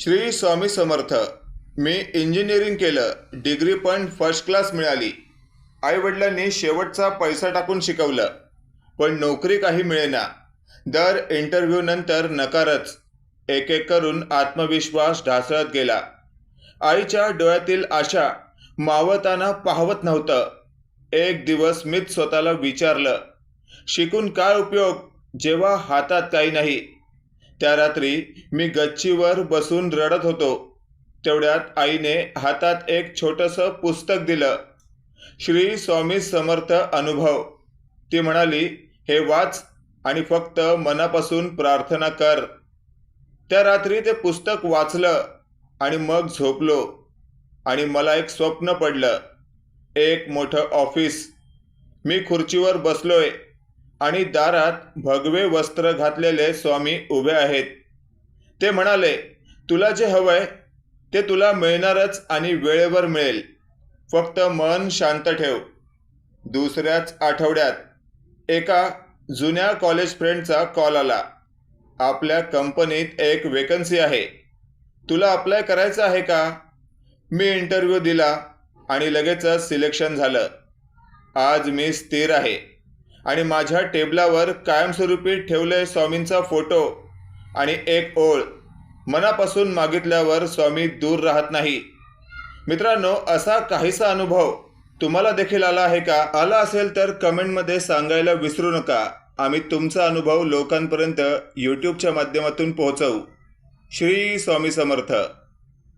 श्री स्वामी समर्थ. मी इंजिनिअरिंग केलं. डिग्री पण फर्स्ट क्लास मिळाली. आईवडिलांनी शेवटचा पैसा टाकून शिकवलं. पण नोकरी काही मिळेना. दर इंटरव्ह्यू नंतर नकारच. एक एक करून आत्मविश्वास ढासळत गेला. आईच्या डोळ्यातील आशा मावताना पाहवत नव्हतं. एक दिवस मीच स्वतःला विचारलं शिकून काय उपयोग? जेव्हा हातात काही नाही त्या रात्री मी गच्चीवर बसून रडत होतो. तेवढ्यात आईने हातात एक छोटंसं पुस्तक दिलं. श्री स्वामी समर्थ अनुभव. ती म्हणाली हे वाच आणि फक्त मनापासून प्रार्थना कर. त्या रात्री ते पुस्तक वाचलं आणि मग झोपलो. आणि मला एक स्वप्न पडलं. एक मोठं ऑफिस. मी खुर्चीवर बसलोय. आणि दारात भगवे वस्त्र घातलेले स्वामी उभे आहेत. ते म्हणाले तुला जे हवंय ते तुला मिळणारच आणि वेळेवर मिळेल. फक्त मन शांत ठेव. दुसऱ्याच आठवड्यात एका जुन्या कॉलेज फ्रेंडचा कॉल आला. आपल्या कंपनीत एक वेकन्सी आहे. तुला अप्लाय करायचं आहे का? मी इंटरव्ह्यू दिला आणि लगेचच सिलेक्शन झालं. आज मी स्थिर आहे. आणि माझ्या टेबलावर कायमस्वरूपी ठेवले स्वामींचा फोटो आणि एक ओळ. मनापासून मागितल्यावर स्वामी दूर राहत नाही. मित्रांनो असा काहीसा अनुभव तुम्हाला देखील आला आहे का? आला असेल तर कमेंटमध्ये सांगायला विसरू नका. आम्ही तुमचा अनुभव लोकांपर्यंत यूट्यूबच्या माध्यमातून पोहोचवू. श्री स्वामी समर्थ.